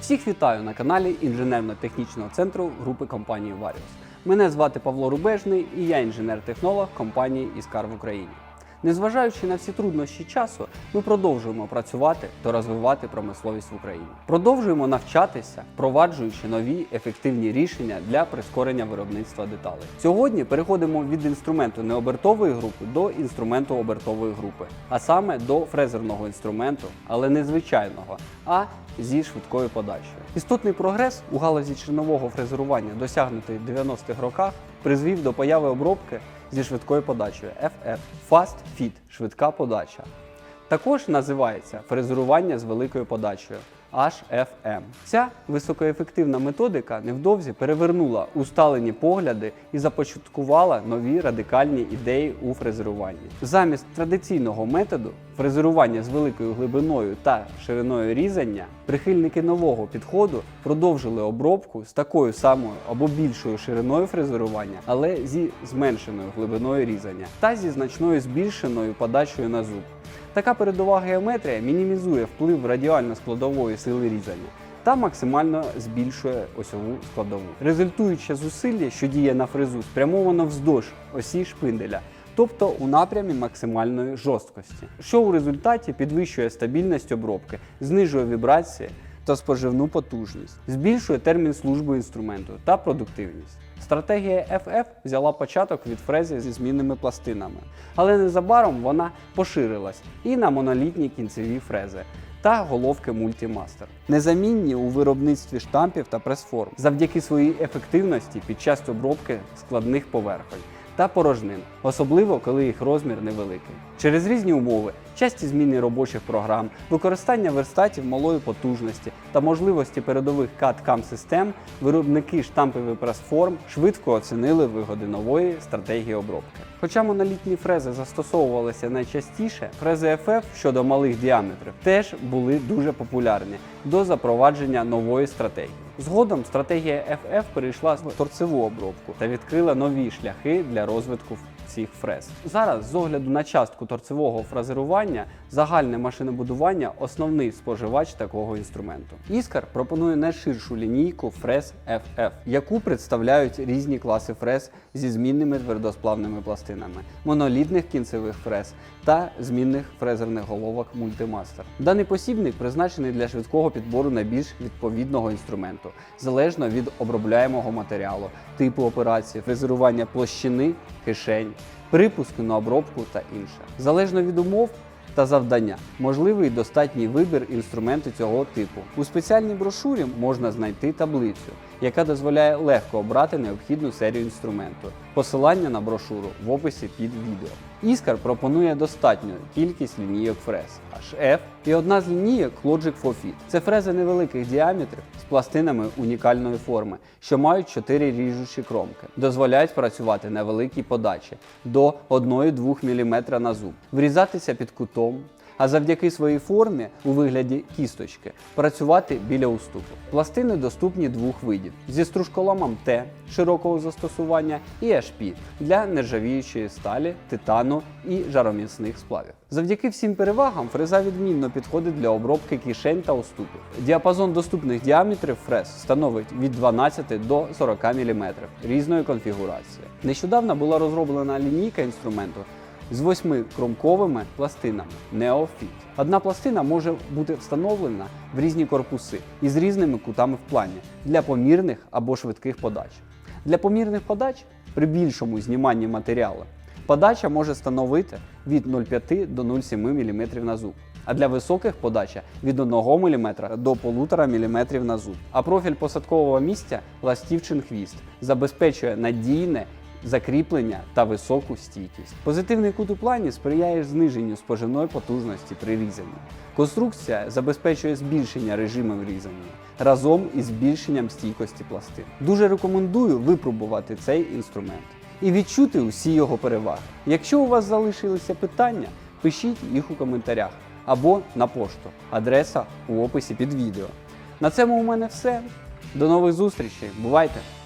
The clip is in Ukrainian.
Всіх вітаю на каналі інженерно-технічного центру групи компанії Varius. Мене звати Павло Рубежний і я інженер-технолог компанії Іскар в Україні. Незважаючи на всі труднощі часу, ми продовжуємо працювати та розвивати промисловість в Україні. Продовжуємо навчатися, впроваджуючи нові ефективні рішення для прискорення виробництва деталей. Сьогодні переходимо від інструменту необертової групи до інструменту обертової групи, а саме до фрезерного інструменту, але не звичайного, а зі швидкою подачею. Істотний прогрес у галузі чернового фрезерування, досягнутий в 90-х роках, призвів до появи обробки зі швидкою подачею FF – Fast Fit – швидка подача. Також називається фрезерування з великою подачею HFM. Ця високоефективна методика невдовзі перевернула усталені погляди і започаткувала нові радикальні ідеї у фрезеруванні. Замість традиційного методу фрезерування з великою глибиною та шириною різання, прихильники нового підходу продовжили обробку з такою самою або більшою шириною фрезерування, але зі зменшеною глибиною різання та зі значною збільшеною подачею на зуб. Така передова геометрія мінімізує вплив радіально-складової сили різання та максимально збільшує осьову складову. Результуюче зусилля, що діє на фрезу, спрямовано вздовж осі шпинделя, тобто у напрямі максимальної жорсткості, що у результаті підвищує стабільність обробки, знижує вібрації та споживну потужність, збільшує термін служби інструменту та продуктивність. Стратегія FF взяла початок від фрези зі змінними пластинами, але незабаром вона поширилась і на монолітні кінцеві фрези та головки мультимастер, незамінні у виробництві штампів та прес-форм завдяки своїй ефективності під час обробки складних поверхонь та порожнин, особливо коли їх розмір невеликий. Через різні умови, часті зміни робочих програм, використання верстатів малої потужності та можливості передових CAD-CAM систем, виробники штампів і прес-форм швидко оцінили вигоди нової стратегії обробки. Хоча монолітні фрези застосовувалися найчастіше, фрези FF щодо малих діаметрів теж були дуже популярні до запровадження нової стратегії. Згодом стратегія FF перейшла в торцеву обробку та відкрила нові шляхи для розвитку цих фрез. Зараз, з огляду на частку торцевого фрезерування, загальне машинобудування основний споживач такого інструменту. Іскар пропонує найширшу лінійку фрез FF, яку представляють різні класи фрез зі змінними твердосплавними пластинами, монолітних кінцевих фрез та змінних фрезерних головок мультимастер. Даний посібник призначений для швидкого підбору найбільш відповідного інструменту, залежно від обробляємого матеріалу, типу операції, фрезерування площини, кишень, припуску на обробку та інше. Залежно від умов та завдання, можливий достатній вибір інструменту цього типу. У спеціальній брошурі можна знайти таблицю, яка дозволяє легко обрати необхідну серію інструменту. Посилання на брошуру в описі під відео. Іскар пропонує достатню кількість лінійок фрез HF і одна з лінійок Logic for Fit. Це фрези невеликих діаметрів з пластинами унікальної форми, що мають 4 ріжучі кромки, дозволяють працювати на великій подачі до 1-2 мм на зуб, врізатися під кутом. А завдяки своїй формі у вигляді кісточки працювати біля уступу. Пластини доступні двох видів: зі стружколомом Т широкого застосування і HP для нержавіючої сталі, титану і жароміцних сплавів. Завдяки всім перевагам фреза відмінно підходить для обробки кишень та уступів. Діапазон доступних діаметрів фрез становить від 12 до 40 мм різної конфігурації. Нещодавно була розроблена лінійка інструменту з восьми кромковими пластинами Neofit. Одна пластина може бути встановлена в різні корпуси і з різними кутами в плані для помірних або швидких подач. Для помірних подач при більшому зніманні матеріалу подача може становити від 0,5 до 0,7 мм на зуб. А для високих подача від 1 мм до 1,5 мм на зуб. А профіль посадкового місця ластівчин хвіст забезпечує надійне закріплення та високу стійкість. Позитивний кут у плані сприяє зниженню споживної потужності при різанні. Конструкція забезпечує збільшення режимів різання разом із збільшенням стійкості пластин. Дуже рекомендую випробувати цей інструмент і відчути усі його переваги. Якщо у вас залишилися питання, пишіть їх у коментарях або на пошту. Адреса у описі під відео. На цьому у мене все. До нових зустрічей. Бувайте!